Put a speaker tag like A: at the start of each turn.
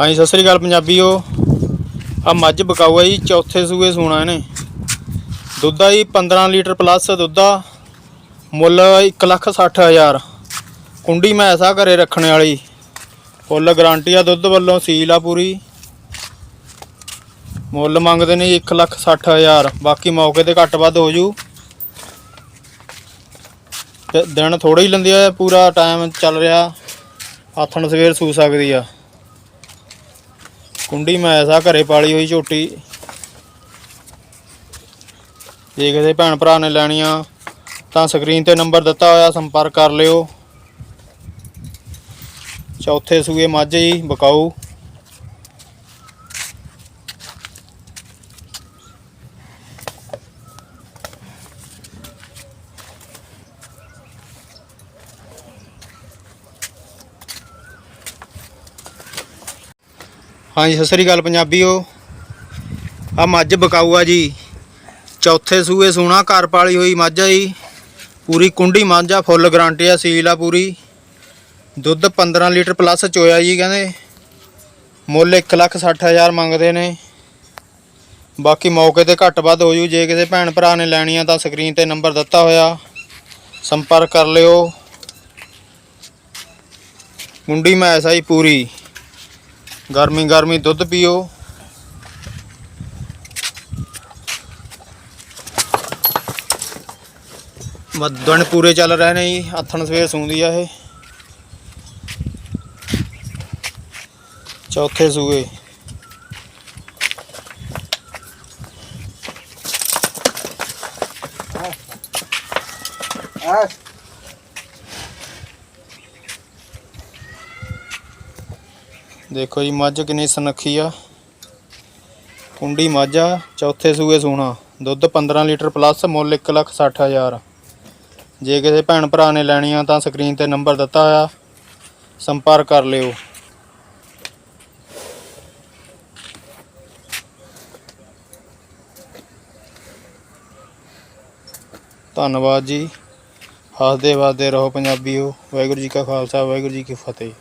A: ਹਾਂਜੀ, ਸਤਿ ਸ੍ਰੀ ਅਕਾਲ ਪੰਜਾਬੀਓ। ਆ ਮੱਝ ਬਕਾਊ ਹੈ ਜੀ, ਚੌਥੇ ਸੂਏ ਸੂਣਾ ਇਹਨੇ। ਦੁੱਧ ਆ ਜੀ 15 ਲੀਟਰ ਪਲੱਸ ਦੁੱਧ ਆ। ਮੁੱਲ 160000 ਕੁੰਡੀ ਮੈਸ ਆ ਘਰੇ ਰੱਖਣ ਵਾਲੀ। ਫੁੱਲ ਗਾਰੰਟੀ ਆ ਦੁੱਧ ਵੱਲੋਂ, ਸੀਲ ਆ ਪੂਰੀ। ਮੁੱਲ ਮੰਗਦੇ ਨੇ 160000 ਬਾਕੀ ਮੌਕੇ ਤੇ ਘੱਟ ਵੱਧ ਹੋ ਜੂ। ਦਿਨ ਥੋੜਾ ਹੀ ਲੈਂਦੀ ਆ, ਪੂਰਾ ਟਾਈਮ ਚੱਲ ਰਿਹਾ। ਆਥਣ ਸਵੇਰ ਸੂ ਸਕਦੀ ਆ। ਕੁੰਡੀ ਮੈਸ ਆ ਘਰੇ ਪਾਲੀ ਹੋਈ ਝੋਟੀ। ਜੇ ਕਿਸੇ ਭੈਣ ਭਰਾ ਨੇ ਲੈਣੀਆਂ, ਤਾਂ ਸਕਰੀਨ ਤੇ ਨੰਬਰ ਦਿੱਤਾ ਹੋਇਆ, ਸੰਪਰਕ ਕਰ ਲਿਓ। ਚੌਥੇ ਸੂਏ ਮੱਝ ਜੀ, ਬਕਾਊ। ਹਾਂਜੀ, ਸਤਿ ਸ੍ਰੀ ਅਕਾਲ ਪੰਜਾਬੀਓ। ਆ ਮੱਝ ਬਕਾਊ ਆ ਜੀ। ਚੌਥੇ ਸੂਏ ਸੂਣਾ ਘਰ ਪਾਲੀ ਹੋਈ ਮੱਝ ਆ ਜੀ। ਪੂਰੀ ਕੁੰਡੀ ਮੱਝ ਆ, ਫੁੱਲ ਗਰੰਟੀ ਆ, ਸੀਲ ਆ ਪੂਰੀ। ਦੁੱਧ 15 ਲੀਟਰ ਪਲੱਸ ਚੋਇਆ ਜੀ ਕਹਿੰਦੇ। ਮੁੱਲ 160000 ਮੰਗਦੇ ਨੇ। ਬਾਕੀ ਮੌਕੇ ਤੇ ਘੱਟ ਵੱਧ ਹੋ ਜੂ। ਜੇ ਕਿਸੇ ਭੈਣ ਭਰਾ ਨੇ ਲੈਣੀ ਆ ਤਾਂ ਸਕਰੀਨ ਤੇ ਨੰਬਰ ਦਿੱਤਾ ਹੋਇਆ। ਸੰਪਰਕ ਕਰ ਲਿਓ। ਕੁੰਡੀ ਮੈਸ ਆ ਜੀ ਪੂਰੀ। ਗਰਮੀ ਗਰਮੀ ਦੁੱਧ ਪੀਓ। ਮੱਦਣ ਪੂਰੇ ਚੱਲ ਰਹੇ ਨੇ ਜੀ ਹੱਥਣ ਸਵੇਰ ਸੂੰਦੀ ਆ ਇਹ। ਚੌਥੇ ਸੂਏ। ਦੇਖੋ ਜੀ, ਮੱਝ ਕਿੰਨੀ ਸੁਨੱਖੀ ਆ। ਕੁੰਡੀ ਮੱਝ ਆ, ਚੌਥੇ ਸੂਏ ਸੂਣਾ। ਦੁੱਧ 15 ਲੀਟਰ ਪਲੱਸ ਮੁੱਲ 160000 ਜੇ ਕਿਸੇ ਭੈਣ ਭਰਾ ਨੇ ਲੈਣੀ ਆ ਤਾਂ ਸਕਰੀਨ ਤੇ ਨੰਬਰ ਦਿੱਤਾ ਆ, ਸੰਪਰਕ ਕਰ ਲਿਓ। ਧੰਨਵਾਦ ਜੀ। ਹੱਸਦੇ ਵਸਦੇ ਰਹੋ ਪੰਜਾਬੀਓ। ਵਾਹਿਗੁਰੂ ਜੀ ਕਾ ਖਾਲਸਾ, ਵਾਹਿਗੁਰੂ ਜੀ ਕੀ ਫਤਿਹ।